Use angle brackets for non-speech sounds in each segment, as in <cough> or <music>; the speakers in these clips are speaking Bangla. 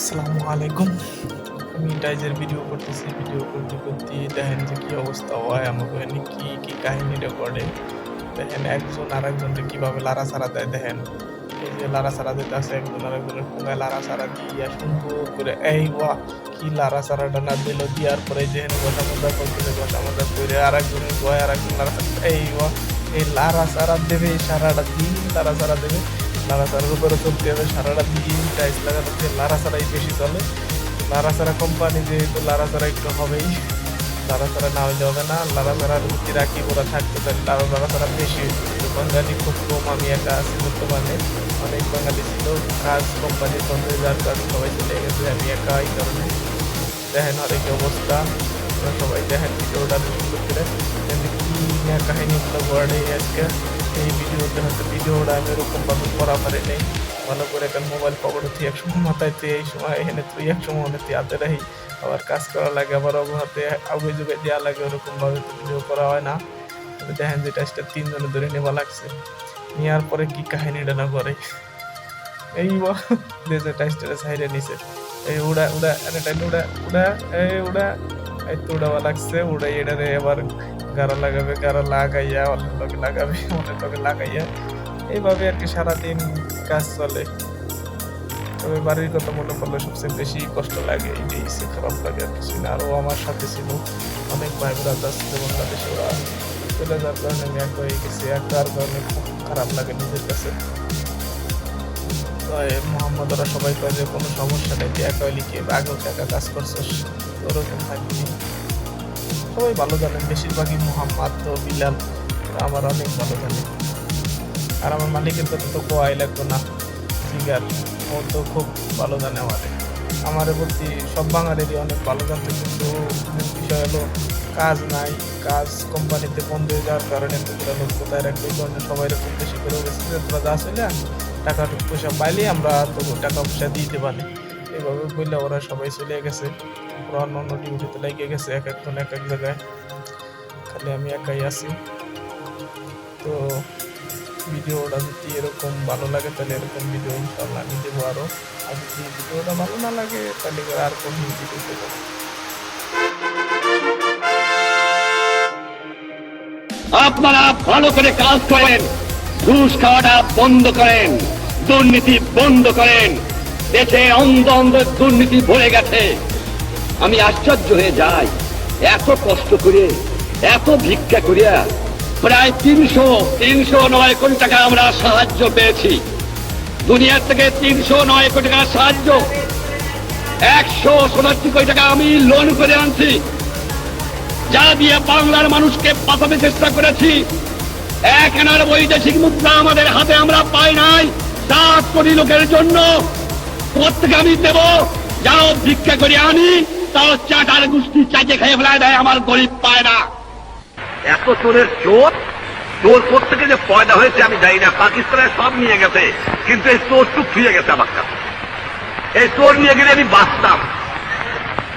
আসসালামু আলাইকুম। আমি টাইজের ভিডিও করতেছি, ভিডিও করতে করতে দেখেন যে কি অবস্থা হয়, আমাকে এনে কি কি কাহিনীটা করে দেখেন একজন আর একজনকে কীভাবে লারা সারা দেয়, দেখেন। এই যে লারা সারা দিতে আছে একজন আর একজনের লারা সারা দিয়ে সুন্দর করে, এই ওয়া কি লারা সারাটা না দিল, দেওয়ার পরে যে গোটা মজা করতেছে গোটা মজা করে আর একজনের গয় একজন লারা এই ওয়া এই লারা সারা দেবে, সারাটা দিন লারা সারা দেবে। সারার উপরে চলতে হবে, সারাটা দিন টাইস হবে। লারা সারাই বেশি চলে। সারা কোম্পানি যেহেতু সারা একটু হবেই। সারা না হলে হবে না। সারার উচিত রাখি, ওরা থাকতে লারা লারা সারা বেশি। বাঙালি খুব কম, আমি একা আছি বর্তমানে। অনেক বাঙালি ছিল। কাজ কোম্পানি বন্ধ যাওয়ার কাজ, সবাই চলে গেছে। আমি একা এই কারণে। দেখেন অনেক অবস্থা। সবাই দেখেন, ভিডিওটা করে কি কাহিনীগুলো বর্ণে আজকে? এই ভিডিওতে হয়তো ভিডিওটা আমি এরকম ভাবে করা পারি নাই। ভালো করে একটা মোবাইল পকেটে তুই এক সময় মাথায় তুই এই সময় এখানে তুই, এক সময় অনেক তুই হাতে রাখি। আবার কাজ করা লাগে, আবার হাতে আগে যুগে দেওয়া লাগে, ওরকম ভাবে তো ভিডিও করা হয় না। তবে দেখেন যে টাচটা তিনজনে ধরে নেওয়া লাগছে। নেওয়ার পরে কি কাহিনীটা না করে। এই যে টাচটা সাইডে নিছে। এই উড়া উড়া, আরে টাইম উড়া উড়া, এই উড়া। এই তো উড়াওয়া লাগছে, উড়াই এটারে এবার গাড়া লাগাবে গাড়া লাগাইয়া অনেক লোকে লাগাবে <laughs> অনেক লোকে লাগাইয়া। এইভাবে আর কি সারাদিন কাজ চলে। তবে বাড়ির কথা মনে পড়লে সবচেয়ে বেশি কষ্ট লাগে এই ইসে খারাপ লাগে আর কিছু না। আরও আমার সাথে ছিল অনেক ভাই ব্রাদার ছিল বাংলাদেশে, ওরা চলে যাওয়ার কারণে আমি এক হয়ে গেছি। একার কারণে খুব খারাপ লাগে নিজের কাছে। মোহাম্মদ, ওরা সবাই কয় যে, কোনো সমস্যা নেই, তুই একা হবে? আগেও একা কাজ করছিস? ওরকম থাকবি সবাই ভালো জানেন, বেশিরভাগই মোহাম্মদ তো বিলাল, আমার অনেক ভালো জানে। আর আমার মালিকের কথা তো কোয়াই লাগতো না জিগার ও তো খুব ভালো জানে আমারে। আমারে বলতে সব বাঙালিরই অনেক ভালো জানতো, কিন্তু বিষয় হলো, কাজ নাই, কাজ কোম্পানিতে বন্ধ হয়ে যাওয়ার কারণে তোরা লোক কোথায় রাখবে, এই কারণে সবাই এরকম বেশি করে গেছে তোরা যা আসলে টাকা, পয়সা পাইলে আমরা তো টাকা পয়সা দিতে পারি। এইভাবে বললে ওরা সবাই চলে গেছে। ওরা অন্য অন্য ডিউটিতে লেগে গেছে, এক একজন এক এক জায়গায়। খালি আমি একাই আছি। তো ভিডিওটা যদি এরকম ভালো লাগে, তাহলে এরকম ভিডিও ইনশাল্লাহ আমি দেবো আরও আর যদি ভিডিওটা ভালো না লাগে, তাহলে আর কোন ভিডিও দেবো আপনারা ভালো করে কাজ করেন, ঘুষ খাওয়াটা বন্ধ করেন, দুর্নীতি বন্ধ করেন। দেশে অন্ধ অন্ধ দুর্নীতি ভরে গেছে। আমি আশ্চর্য হয়ে যাই। এত কষ্ট করে, এত ভিক্ষা করিয়া প্রায় তিনশো তিনশো নয় কোটি টাকা আমরা সাহায্য পেয়েছি। দুনিয়ার থেকে তিনশো নয় কোটি টাকা সাহায্য। একশো সোনাত্তর কোটি টাকা আমি লোন করে আনছি। যা দিয়ে বাংলার মানুষকে পাঠাতে চেষ্টা করেছি। এক আনার বৈদেশিক মুদ্রা আমাদের হাতে আমরা পাই নাই। সাত কোটি লোকের জন্য প্রত্যেকে আমি দেব, যাও ভিক্ষা করে আনি, তাও চাটার গোষ্ঠী চাইতে খেয়ে ফেলায় দেয়, আমার গরিব পায় না। এত চোরের চোর? চোর থেকে যে পয়দা হয়েছে আমি জানি না পাকিস্তানে সব নিয়ে গেছে, কিন্তু এই চোর টুক ফিরে গেছে আমার কাছে। এই চোর নিয়ে গেলে আমি বাঁচতাম।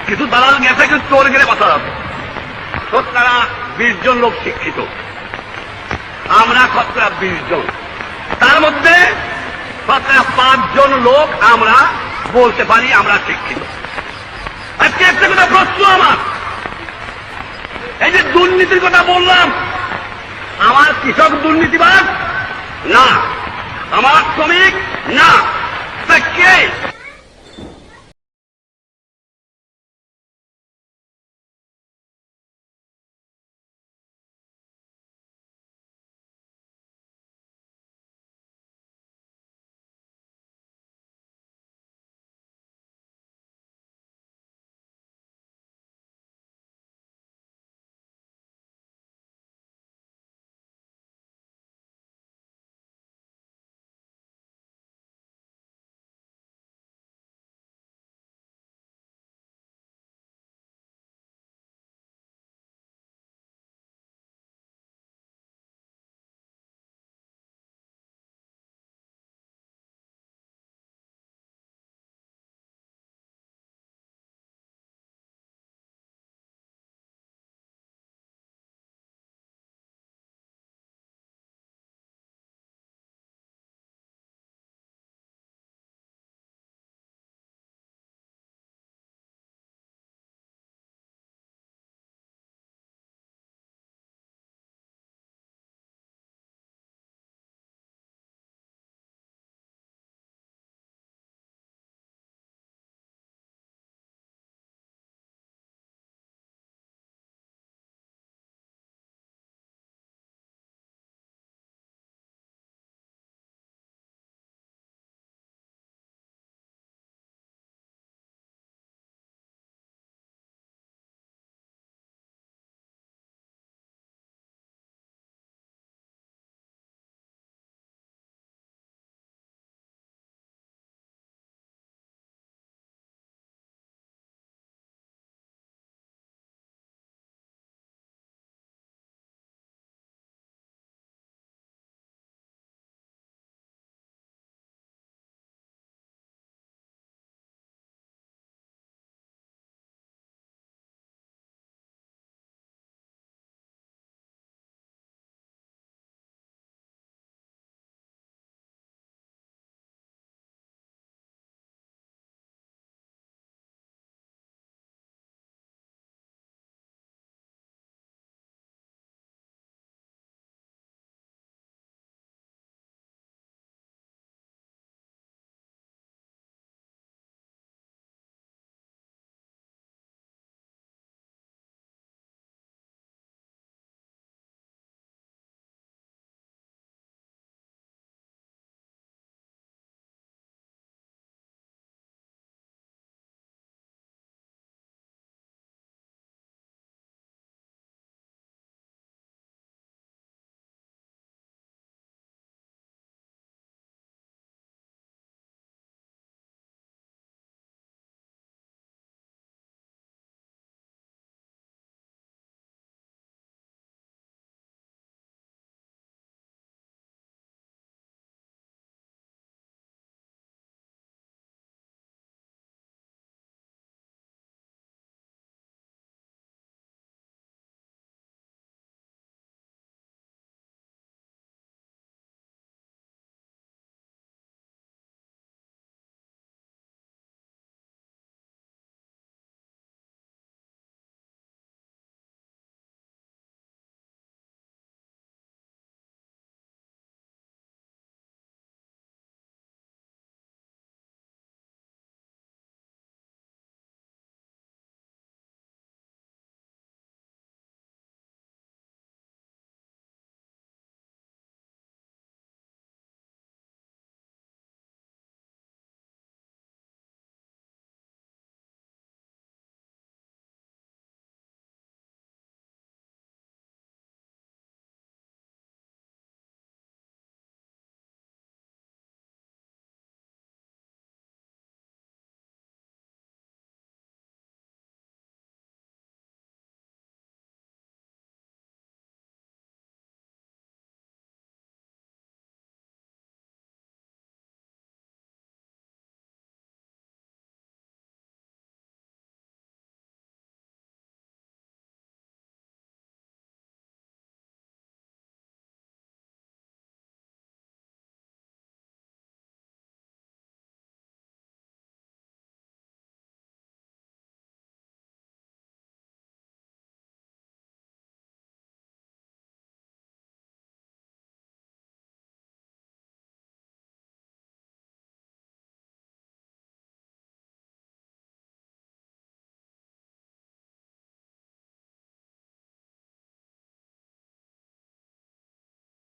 কিছু দালাল গেছে, কিন্তু চোর গেলে বাঁচা যাবে। শতকরা বিশ জন লোক শিক্ষিত। আমরা শতকরা বিশ জন। তার মধ্যে পাঁচজন লোক আমরা বলতে পারি আমরা শিক্ষিত। আজকে একটা কথা প্রশ্ন আমার। এই যে দুর্নীতির কথা বললাম, আমার কৃষক দুর্নীতিবাদ না। আমার শ্রমিক? না। কে?